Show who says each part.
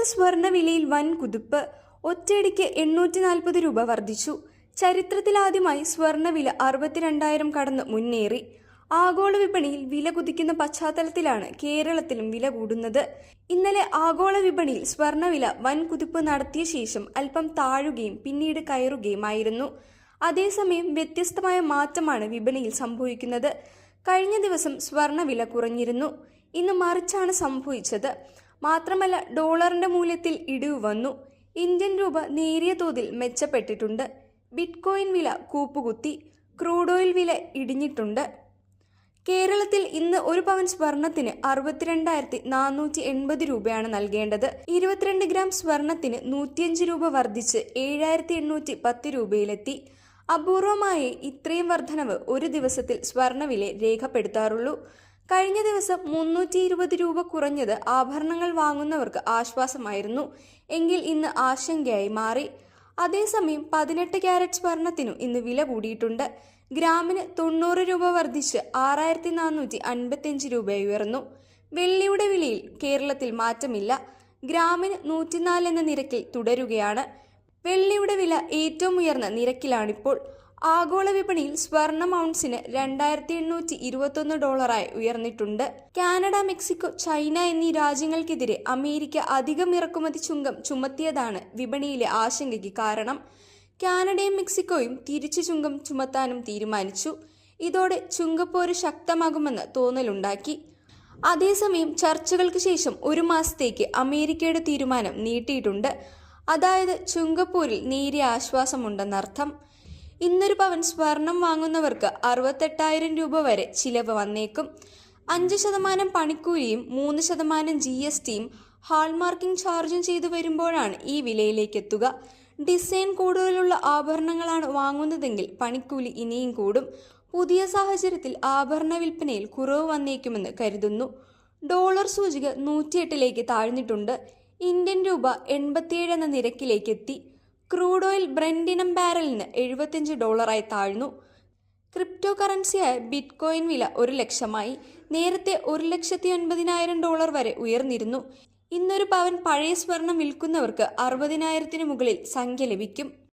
Speaker 1: കേരളത്തിൽ സ്വർണവിലയിൽ വൻ കുതിപ്പ് ഒറ്റയടിക്ക് എണ്ണൂറ്റി നാൽപ്പത് രൂപ വർദ്ധിച്ചു. ചരിത്രത്തിലാദ്യമായി സ്വർണവില അറുപത്തിരണ്ടായിരം കടന്ന് മുന്നേറി. ആഗോള വിപണിയിൽ വില കുതിക്കുന്ന പശ്ചാത്തലത്തിലാണ് കേരളത്തിലും വില കൂടുന്നത്. ഇന്നലെ ആഗോള വിപണിയിൽ സ്വർണവില വൻ കുതിപ്പ് നടത്തിയ ശേഷം അല്പം താഴുകയും പിന്നീട് കയറുകയുമായിരുന്നു. അതേസമയം വ്യത്യസ്തമായ മാറ്റമാണ് വിപണിയിൽ സംഭവിക്കുന്നത്. കഴിഞ്ഞ ദിവസം സ്വർണവില കുറഞ്ഞിരുന്നു. ഇന്ന് മറിച്ചാണ് സംഭവിച്ചത്. മാത്രമല്ല ഡോളറിന്റെ മൂല്യത്തിൽ ഇടിവ് വന്നു. ഇന്ത്യൻ രൂപ നേരിയ തോതിൽ മെച്ചപ്പെട്ടിട്ടുണ്ട്. ബിറ്റ്കോയിൻ വില കൂപ്പുകുത്തി. ക്രൂഡ് ഓയിൽ വില ഇടിഞ്ഞിട്ടുണ്ട്. കേരളത്തിൽ ഇന്ന് ഒരു പവൻ സ്വർണത്തിന് അറുപത്തിരണ്ടായിരത്തി നാനൂറ്റി എൺപത് രൂപയാണ് നൽകേണ്ടത്. ഇരുപത്തിരണ്ട് ഗ്രാം സ്വർണത്തിന് നൂറ്റിയഞ്ച് രൂപ വർദ്ധിച്ച് ഏഴായിരത്തി എണ്ണൂറ്റി പത്ത് രൂപയിലെത്തി. അപൂർവമായി ഇത്രയും വർധനവ് ഒരു ദിവസത്തിൽ സ്വർണവില രേഖപ്പെടുത്താറുള്ളൂ. കഴിഞ്ഞ ദിവസം മുന്നൂറ്റി ഇരുപത് രൂപ കുറഞ്ഞത് ആഭരണങ്ങൾ വാങ്ങുന്നവർക്ക് ആശ്വാസമായിരുന്നു. എങ്കിൽ ഇന്ന് ആശങ്കയായി മാറി. അതേസമയം പതിനെട്ട് ക്യാരറ്റ് സ്വർണത്തിനു ഇന്ന് വില കൂടിയിട്ടുണ്ട്. ഗ്രാമിന് തൊണ്ണൂറ് രൂപ വർദ്ധിച്ച് ആറായിരത്തി നാനൂറ്റി അൻപത്തിയഞ്ച് രൂപയായി ഉയർന്നു. വെള്ളിയുടെ വിലയിൽ കേരളത്തിൽ മാറ്റമില്ല. ഗ്രാമിന് നൂറ്റിനാല് എന്ന നിരക്കിൽ തുടരുകയാണ്. വെള്ളിയുടെ വില ഏറ്റവും ഉയർന്ന നിരക്കിലാണിപ്പോൾ. ആഗോള വിപണിയിൽ സ്വർണം ഔൺസിന് രണ്ടായിരത്തി എണ്ണൂറ്റി ഇരുപത്തൊന്ന് ഡോളറായി ഉയർന്നിട്ടുണ്ട്. കാനഡ മെക്സിക്കോ ചൈന എന്നീ രാജ്യങ്ങൾക്കെതിരെ അമേരിക്ക അധികം ഇറക്കുമതി ചുങ്കം ചുമത്തിയതാണ് വിപണിയിലെ ആശങ്കയ്ക്ക് കാരണം. കാനഡയും മെക്സിക്കോയും തിരിച്ചു ചുങ്കം ചുമത്താനും തീരുമാനിച്ചു. ഇതോടെ ചുങ്കപ്പോര് ശക്തമാകുമെന്ന് തോന്നലുണ്ടാക്കി. അതേസമയം ചർച്ചകൾക്ക് ശേഷം ഒരു മാസത്തേക്ക് അമേരിക്കയുടെ തീരുമാനം നീട്ടിയിട്ടുണ്ട്. അതായത് ചുങ്കപ്പൂരിൽ നേരിയ ആശ്വാസമുണ്ടെന്നർത്ഥം. ഇന്നൊരു പവൻ സ്വർണം വാങ്ങുന്നവർക്ക് അറുപത്തെട്ടായിരം രൂപ വരെ ചിലവ് വന്നേക്കും. അഞ്ച് ശതമാനം പണിക്കൂലിയും മൂന്ന് ശതമാനം ജി എസ് ടിയും ഹാൾമാർക്കിംഗ് ചാർജും ചെയ്തു വരുമ്പോഴാണ് ഈ വിലയിലേക്ക് എത്തുക ഡിസൈൻ കൂടുതലുള്ള ആഭരണങ്ങളാണ് വാങ്ങുന്നതെങ്കിൽ പണിക്കൂലി ഇനിയും കൂടും. പുതിയ സാഹചര്യത്തിൽ ആഭരണ വിൽപ്പനയിൽ കുറവ് വന്നേക്കുമെന്ന് കരുതുന്നു. ഡോളർ സൂചിക നൂറ്റിയെട്ടിലേക്ക് താഴ്ന്നിട്ടുണ്ട്. ഇന്ത്യൻ രൂപ എൺപത്തിയേഴ് എന്ന നിരക്കിലേക്ക് എത്തി ക്രൂഡ് ഓയിൽ ബ്രെൻഡിനം ബാരലിന് എഴുപത്തിയഞ്ച് ഡോളറായി താഴ്ന്നു. ക്രിപ്റ്റോ കറൻസിയായ ബിറ്റ് കോയിൻ വില ഒരു ലക്ഷമായി. നേരത്തെ ഒരു ലക്ഷത്തി ഒൻപതിനായിരം ഡോളർ വരെ ഉയർന്നിരുന്നു. ഇന്നൊരു പവൻ പഴയ സ്വർണം വിൽക്കുന്നവർക്ക് അറുപതിനായിരത്തിന് മുകളിൽ സംഖ്യ ലഭിക്കും.